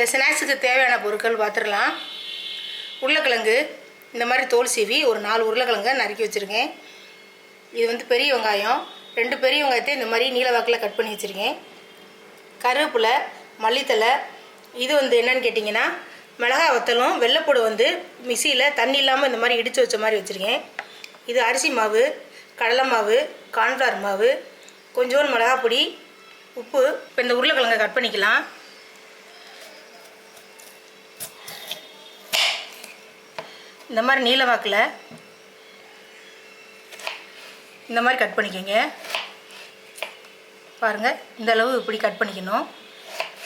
இந்த ஸ்நாக்ஸுக்கு தேவையான பொருட்கள் பார்த்துடலாம். உருளைக்கிழங்கு இந்த மாதிரி தோல் சீவி ஒரு நாலு உருளைக்கிழங்க நறுக்கி வச்சுருக்கேன். இது வந்து பெரிய வெங்காயம் ரெண்டு பெரிய வெங்காயத்தை இந்த மாதிரி நீல வாக்கில் கட் பண்ணி வச்சுருக்கேன். கருவேப்பிலை மல்லித்தலை இது வந்து என்னன்னு கேட்டிங்கன்னா மிளகாய் வத்தலும் வெள்ளைப்பூடு வந்து மிக்சியில் தண்ணி இல்லாமல் இந்த மாதிரி இடித்து வச்ச மாதிரி வச்சுருக்கேன். இது அரிசி மாவு கடலை மாவு கார்ன்ஃப்ளவர் மாவு கொஞ்சோண்டு மிளகாப்பொடி உப்பு இப்போ இந்த உருளைக்கிழங்கை கட் பண்ணிக்கலாம். இந்த மாதிரி நீல வாக்கில் இந்த மாதிரி கட் பண்ணிக்கோங்க. பாருங்கள் இந்த அளவு இப்படி கட் பண்ணிக்கணும்.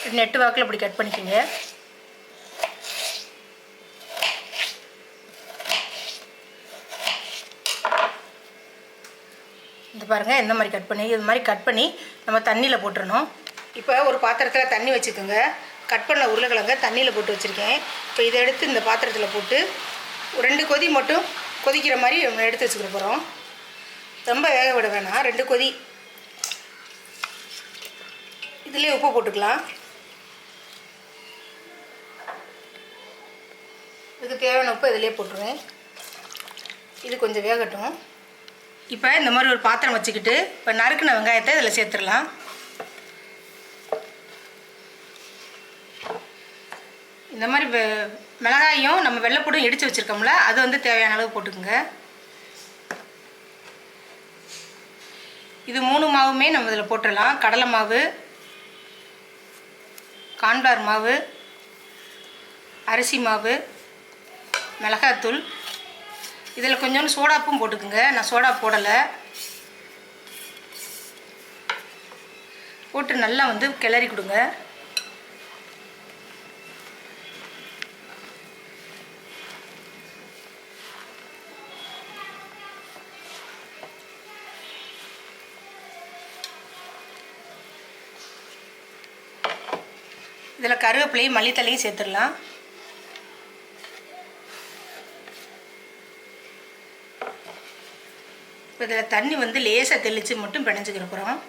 இப்படி நெட்டு வாக்கில் இப்படி கட் பண்ணிக்கோங்க. இந்த பாருங்கள் இந்த மாதிரி கட் பண்ணி இது மாதிரி கட் பண்ணி நம்ம தண்ணியில் போட்டுறணும். இப்போ ஒரு பாத்திரத்தில் தண்ணி வச்சுக்கோங்க. கட் பண்ண உருளைக்கிழங்க தண்ணியில் போட்டு வச்சுருக்கேன். இப்போ இதை எடுத்து இந்த பாத்திரத்தில் போட்டு ரெண்டு கொதி மட்டும் கொதிக்கிற மாதிரி எடுத்து வச்சுக்கிற போகிறோம் ரொம்ப வேக விட வேணாம். ரெண்டு கொதி. இதுலேயே உப்பு போட்டுக்கலாம். இதுக்கு தேவையான உப்பு இதிலே போட்டுருவேன். இது கொஞ்சம் வேகட்டும். இப்போ இந்த மாதிரி ஒரு பாத்திரம் வச்சுக்கிட்டு இப்போ நறுக்கின வெங்காயத்தை இதில் சேர்த்துடலாம். இந்த மாதிரி மிளகாயும் நம்ம வெள்ளைப்பூடும் இடித்து வச்சுருக்கோம்ல அது வந்து தேவையான அளவு போட்டுக்கோங்க. இது மூணு மாவுமே நம்ம இதில் போட்டுடலாம். கடலை மாவு கான்ஃப்ளவர் மாவு அரிசி மாவு மிளகாத்தூள் இதில் கொஞ்சோண்டு சோடாப்பும் போட்டுக்குங்க. நான் சோடா போடலை. போட்டு நல்லா வந்து கிளறி கொடுங்க. இதில் கருவேப்பிலையும் மல்லித்தலையும் சேர்த்துடலாம். இப்போ இதில் தண்ணி வந்து லேசாக தெளித்து மட்டும் பிணைஞ்சிக்கிற போகிறோம்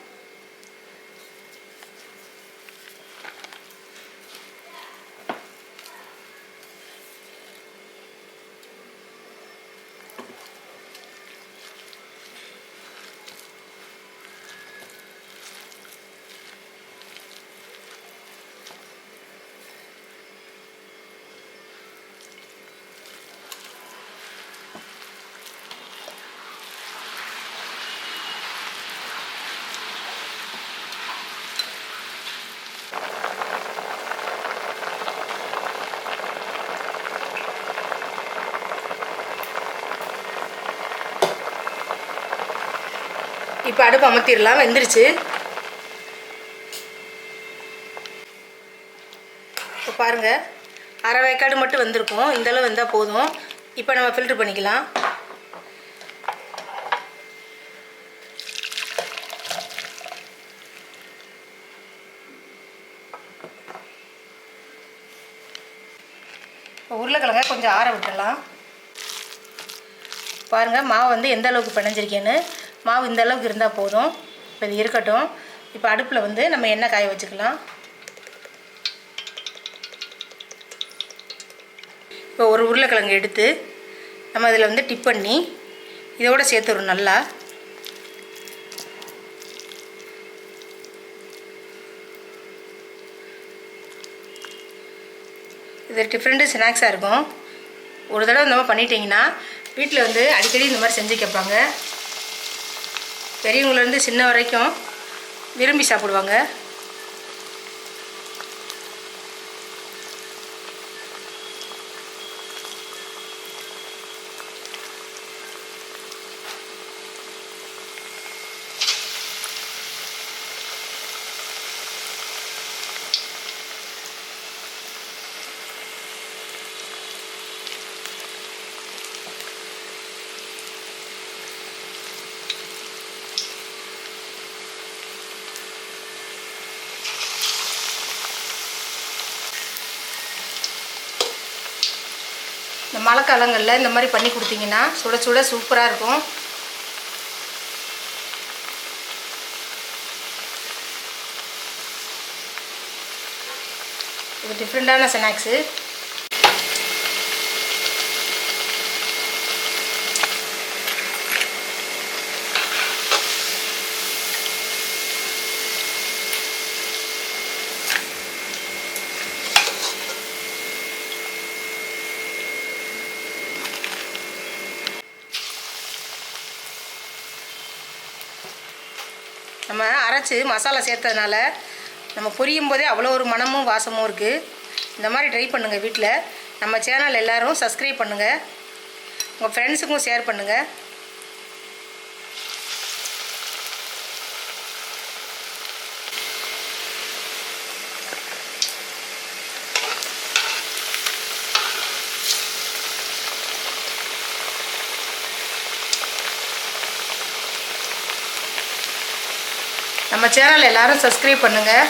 இப்போ அடுப்பு அமர்த்திடலாம். வெந்துருச்சு. இப்போ பாருங்கள் அரை வேக்காடு மட்டும் வந்திருக்கும். இந்த அளவு வந்தால் போதும். இப்போ நம்ம ஃபில்ட்ரு பண்ணிக்கலாம். இப்போ உருளைக்கிழங்க கொஞ்சம் ஆற விட்டுடலாம். பாருங்கள் மாவு வந்து எந்த அளவுக்கு பிணைஞ்சிருக்கேன்னு. மாவு இந்த அளவுக்கு இருந்தால் போதும். இப்போ இது இருக்கட்டும். இப்போ அடுப்பில் வந்து நம்ம எண்ணெய் காய வச்சுக்கலாம். இப்போ ஒரு உருளைக்கிழங்கு எடுத்து நம்ம இதில் வந்து டிப் பண்ணி இதோடு சேர்த்துரும் நல்லா. இது டிஃப்ரெண்ட்டு ஸ்நாக்ஸாக இருக்கும். ஒரு தடவை இந்த மாதிரி பண்ணிட்டீங்கன்னா வீட்டில் வந்து அடிக்கடி இந்த மாதிரி செஞ்சு கேட்பாங்க. பெரியவங்கலேருந்து சின்ன வரைக்கும் விரும்பி சாப்பிடுவாங்க. இந்த மழை காலங்களில் இந்த மாதிரி பண்ணி கொடுத்தீங்கன்னா சுட சுட சூப்பராக இருக்கும். இது டிஃப்ரெண்ட்டான ஸ்நாக்ஸு நம்ம அரைச்சி மசாலா சேர்த்ததுனால நம்ம பொரியும் போதே அவ்வளோ ஒரு மனமும் வாசமும் இருக்குது இந்த மாதிரி ட்ரை பண்ணுங்கள் வீட்டில் நம்ம சேனல் எல்லோரும் சப்ஸ்கிரைப் பண்ணுங்கள் உங்கள் ஃப்ரெண்ட்ஸுக்கும் ஷேர் பண்ணுங்கள் நம்ம சேனல் எல்லாரும் சப்ஸ்கிரைப் பண்ணுங்கள்